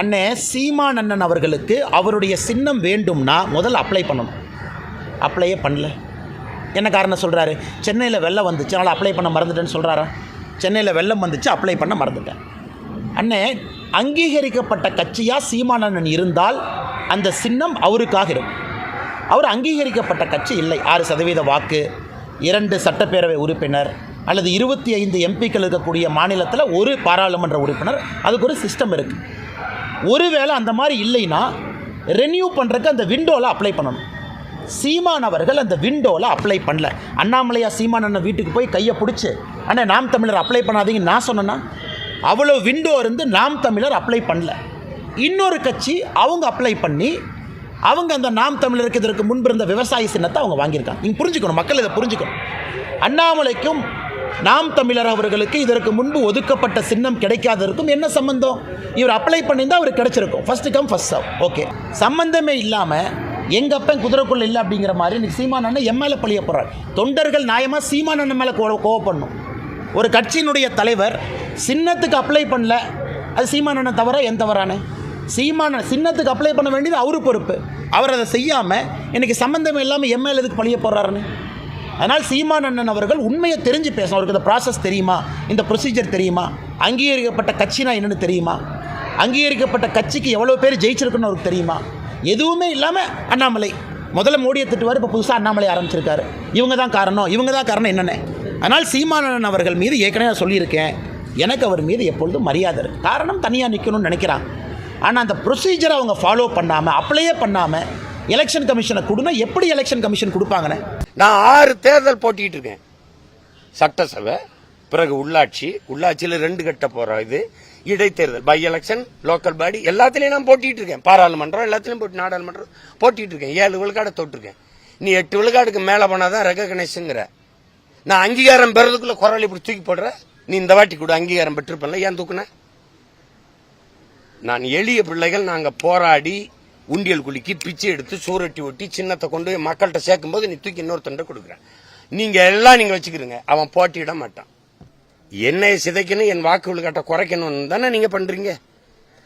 அண்ணே சீமான் அண்ணன் அவர்களுக்கு அவருடைய சின்னம் வேண்டும்னா முதல்ல அப்ளை பண்ணணும். அப்ளையே பண்ணல. என்ன காரணம் சொல்கிறாரு சென்னையில் வெள்ளம் வந்துச்சு அதனால் அப்ளை பண்ண மறந்துட்டேன்னு சொல்கிறாரா சென்னையில் வெள்ளம் வந்துச்சு அப்ளை பண்ண மறந்துட்டேன். அண்ணே அங்கீகரிக்கப்பட்ட கட்சியாக சீமான் அண்ணன் இருந்தால் அந்த சின்னம் அவருக்காக இருக்கும் அவர் அங்கீகரிக்கப்பட்ட கட்சி இல்லை. ஆறு சதவீத வாக்கு இரண்டு சட்டப்பேரவை உறுப்பினர் அல்லது இருபத்தி ஐந்து எம்பிக்கள் இருக்கக்கூடிய மாநிலத்தில் ஒரு பாராளுமன்ற உறுப்பினர் அதுக்கு ஒரு சிஸ்டம் இருக்குது ஒருவேளை அந்த மாதிரி இல்லைன்னா ரெனியூ பண்ணுறதுக்கு அந்த விண்டோவில் அப்ளை பண்ணணும். சீமான் அவர்கள் அந்த விண்டோவில் அப்ளை பண்ணல. அண்ணாமலையா சீமான் அண்ணன் வீட்டுக்கு போய் கையை பிடிச்சி அண்ணே நாம் தமிழர் அப்ளை பண்ணாதீங்கன்னு நான் சொன்னேன்னா? அவ்வளோ விண்டோ இருந்து நாம் தமிழர் அப்ளை பண்ணல. இன்னொரு கட்சி அவங்க அப்ளை பண்ணி அவங்க அந்த நாம் தமிழருக்கு இதற்கு முன்பு இருந்த விவசாய சின்னத்தை அவங்க வாங்கியிருக்காங்க. நீங்கள் புரிஞ்சுக்கணும் மக்கள் இதை புரிஞ்சுக்கணும். அண்ணாமலைக்கும் நாம் தமிழர் அவர்களுக்கு இதற்கு முன்பு ஒதுக்கப்பட்ட சின்னம் கிடைக்காததற்கும் என்ன சம்பந்தம்? இவர் அப்ளை பண்ணியிருந்தால் அவருக்கு கிடைச்சிருக்கும். First come first serve okay சம்பந்தமே இல்லாமல் எங்க அப்பன் குதிரைக்குள்ள இல்லை அப்படிங்கிற மாதிரி இன்றைக்கி சீமான் அண்ணன் என் மேலே பழிய போகிறார் தொண்டர்கள் நியாயமாக சீமான் அண்ணன் மேலே கோ கோவப்படணும். ஒரு கட்சியினுடைய தலைவர் சின்னத்துக்கு அப்ளை பண்ணல. அது சீமான் அண்ணன் தவிர என் தவறானே? சீமான சின்னத்துக்கு அப்ளை பண்ண வேண்டியது அவரு பொறுப்பு. அவர் அதை செய்யாமல் இன்றைக்கி சம்மந்தமே இல்லாமல் எம்எல்ஏதுக்கு எதுக்கு பழிய போகிறாருன்னு அதனால் சீமான் அண்ணன் அவர்கள் உண்மையை தெரிஞ்சு பேசணும். அவருக்கு இந்த ப்ராசஸ் தெரியுமா? இந்த ப்ரொசீஜர் தெரியுமா? அங்கீகரிக்கப்பட்ட கட்சினா என்னென்னு தெரியுமா? அங்கீகரிக்கப்பட்ட கட்சிக்கு எவ்வளோ பேர் ஜெயிச்சிருக்குன்னு அவருக்கு தெரியுமா? எதுவுமே இல்லாமல் அண்ணாமலை. முதல்ல மோடியை திட்டுவார் இப்போ புதுசாக அண்ணாமலை ஆரம்பிச்சிருக்காரு. இவங்க தான் காரணம் இவங்க தான் காரணம் என்னென்ன. அதனால் சீமானன் அவர்கள் மீது ஏற்கனவே நான் சொல்லியிருக்கேன். எனக்கு அவர் மீது எப்பொழுதும் மரியாதை இருக்குது காரணம் தனியாக நிற்கணும்னு நினைக்கிறான். ஆனால் அந்த ப்ரொசீஜரை அவங்க ஃபாலோ பண்ணாமல் அப்ளையே பண்ணாமல் எலெக்ஷன் கமிஷனை கொடுனா எப்படி எலெக்ஷன் கமிஷன் கொடுப்பாங்கண்ணே நான் ஆறு தேர்தல் போட்டிக்கிட்டு இருக்கேன். சட்டசபை பிறகு உள்ளாட்சி உள்ளாட்சியில் ரெண்டு கட்ட போகிற இது. இடைத்தேர்தல் பை எலெக்ஷன் லோக்கல் பாடி எல்லாத்துலேயும் நான் போட்டிகிட்டு இருக்கேன். பாராளுமன்றம் எல்லாத்துலேயும் போட்டி நாடாளுமன்றம் போட்டிகிட்டு இருக்கேன். ஏழு விழுக்காடு தொட்டிருக்கேன். நீ எட்டு விழுக்காடுக்கு மேலே போனால் தான் ரெகக்னைஸுங்கிற நான் அங்கீகாரம் பெறதுக்குள்ள குரல் இப்படி தூக்கி போடுற? நீ இந்த வாட்டி கூட அங்கீகாரம் பெற்றிருப்பல ஏன் தூக்குன? நான் எளிய பிள்ளைகள் நாங்கள் போராடி உண்டியல் குலுக்கி பிச்சை எடுத்து சூரட்டி ஒட்டி சின்னத்தை கொண்டு போய் மக்கள்கிட்ட சேர்க்கும் போது நீ தூக்கி இன்னொருத்தண்ட கொடுக்குறேன். நீங்க எல்லாம் நீங்க வச்சுக்கிறீங்க அவன் போட்டியிட மாட்டான். என்னை சிதைக்கணும் என் வாக்கு விழுக்காட்ட குறைக்கணும்னு தானே நீங்க பண்றீங்க?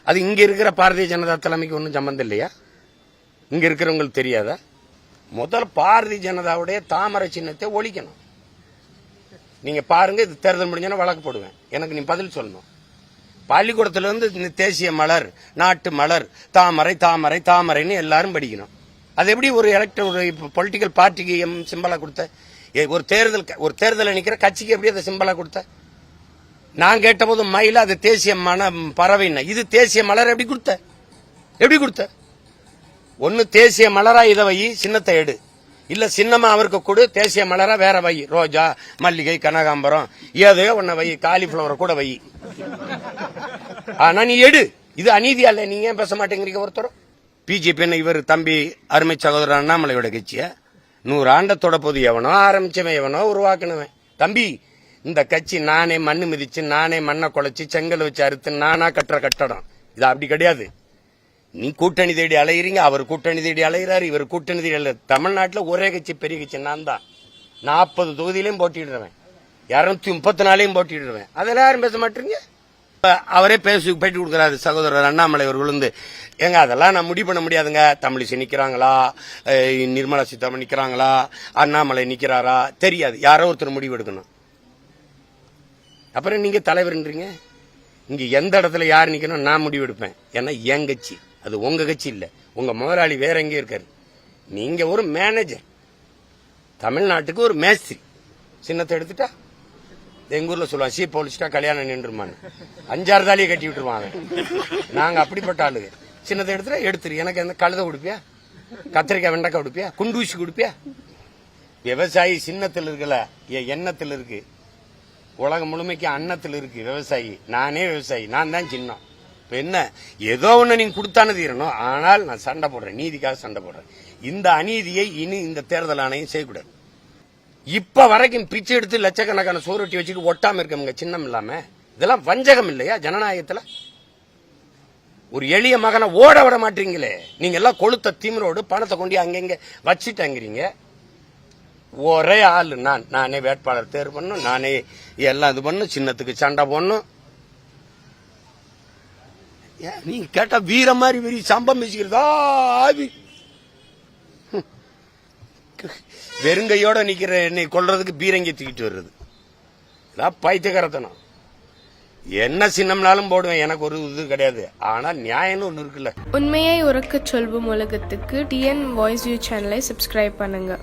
அது இங்க இருக்கிற பாரதிய ஜனதா தலைமைக்கு ஒன்றும் சம்மந்தம் இல்லையா? இங்க இருக்கிறவங்களுக்கு தெரியாதா? முதல் பாரதிய ஜனதாவுடைய தாமரை சின்னத்தை ஒழிக்கணும். நீங்க பாருங்க இது தேர்தல் முடிஞ்சோன்னா வழக்கு போடுவேன். எனக்கு நீ பதில் சொல்லணும். பள்ளிக்கூடத்திலிருந்து இந்த தேசிய மலர் நாட்டு மலர் தாமரை தாமரை தாமரைன்னு எல்லாரும் படிக்கணும். அது எப்படி ஒரு எலக்ட் ஒரு பொலிட்டிக்கல் பார்ட்டிக்கு எம் சிம்பலா கொடுத்த? ஏ, ஒரு தேர்தல் ஒரு தேர்தலில் நிற்கிற கட்சிக்கு எப்படி அதை சிம்பலா கொடுத்த? நான் கேட்டபோது மயில் அது தேசிய மன பறவைன்னு இது தேசிய மலர் எப்படி கொடுத்த? எப்படி கொடுத்த? ஒன்று தேசிய மலரா இதை வை சின்னத்தை எடு. இல்ல சின்னமா அவருக்கு கொடு தேசிய மலரா வேற வை. ரோஜா மல்லிகை கனகாம்பரம் ஏதோ ஒன்ன வை காலிஃபிளவரை கூட வை. ஆனா நீ எடு. இது அநீதியா இல்ல நீங்க ஏன் பேச மாட்டேங்கிறீங்க ஒருத்தரும்? பிஜேபி இவர் தம்பி அருமை சகோதரர் அண்ணாமலையோட கட்சிய? நூறு ஆண்டத்தோட போது எவனோ ஆரம்பிச்சவன் எவனோ உருவாக்குனவன். தம்பி இந்த கட்சி நானே மண்ணு மிதிச்சு நானே மண்ணை குலைச்சு செங்கல் வச்சு அறுத்து நானா கட்டுற கட்டடம். இது அப்படி கிடையாது. நீ கூட்டணி தேடி அலையிறீங்க அவர் கூட்டணி தேடி அலைகிறாரு இவர் கூட்டணி தேடி அலைய தமிழ்நாட்டில் ஒரே கட்சி பெரிய கட்சி நான் தான் நாற்பது தொகுதியிலையும் போட்டிடுறேன் இரநூத்தி முப்பத்தி நாலையும் போட்டிடுவேன். அதெல்லாம் யாரும் பேச மாட்டீங்க? அவரே பேசி பேட்டி கொடுக்குறாரு சகோதரர் அண்ணாமலை அவர்கள் வந்து ஏங்க அதெல்லாம் நான் முடிவு பண்ண முடியாதுங்க. தமிழிசை நிக்கிறாங்களா? நிர்மலா சீதாராமன் நிக்கிறாங்களா? அண்ணாமலை நிக்கிறாரா? தெரியாது. யாரோ ஒருத்தர் முடிவு எடுக்கணும். அப்புறம் நீங்க தலைவர்ன்றீங்க? இங்க எந்த இடத்துல யார் நிக்கணும் நான் முடிவு எடுப்பேன். ஏன்னா என் கட்சி. அது உங்க கட்சி இல்ல. உங்க முதலாளி வேற எங்கேயும் இருக்காரு. நீங்க ஒரு மேனேஜர் தமிழ்நாட்டுக்கு ஒரு மேஸ்திரி. சின்னத்தை எடுத்துட்டா எங்கள் ஊரில் சொல்லுவான் சீ போலிச்சிட்டா கல்யாணம் நின்றுமான்னு. அஞ்சாறு தாலியை கட்டி விட்டுருவாங்க நாங்கள் நாங்க அப்படிப்பட்ட ஆளுங்க. சின்னதை எடுத்துட்டா எடுத்துரு. எனக்கு எந்த கழுத கொடுப்பியா கத்திரிக்காய் வெண்டைக்காய் கொடுப்பியா குண்டூசி கொடுப்பியா விவசாயி சின்னத்தில் இருக்கல எண்ணத்தில் இருக்கு. உலகம் முழுமைக்கு அன்னத்தில் இருக்கு விவசாயி. நானே விவசாயி. நான் தான் சின்னம். இப்ப என்ன? ஏதோ ஒன்று நீங்க கொடுத்தானு தீரணும். ஆனால் நான் சண்டை போடுறேன். நீதிக்காக சண்டை போடுறேன். இந்த அநீதியை இனி இந்த தேர்தல் ஆணையம் செய்யக்கூடாது. இப்ப வரைக்கும் பிச்சை எடுத்து லட்சக்கணக்கான சோறுட்டி வச்சுட்டு ஒட்டாம இருக்கவங்க சின்னம் இல்லாம இதெல்லாம் வஞ்சகம் இல்லையா ஜனநாயகத்துல? ஒரு எளிய மகனை ஓட விட மாட்டீங்களே. நீங்க எல்லாம் கொளுத்த திமிரோடு பணத்தை கொண்டு அங்கங்க வச்சுட்டாங்கிறீங்க. ஒரே ஆள் நான். நானே வேட்பாளர் தேர்வு பண்ணும் நானே எல்லாம் இது பண்ணும் சின்னத்துக்கு சண்டை போடணும். ஏன் நீங்க கேட்டா வீர மாதிரி வெறி சம்பம் வச்சுக்கிறதா ஆவி. வெறுங்கையோட நிக்கிற என்னை கொல்றதுக்கு பீரங்கி தூக்கிட்டு வர்றது. இதான் பைத்தியக்காரத்தனம். என்ன சின்னம்னாலும் போடுவேன் எனக்கு ஒரு இது கிடையாது. ஆனா நியாயம்னு ஒண்ணு இருக்குல்ல. உண்மையை உறக்கச் சொல்வும் உலகத்துக்கு டிஎன் வாய்ஸ் வியூ சேனலை சப்ஸ்கிரைப் பண்ணுங்க.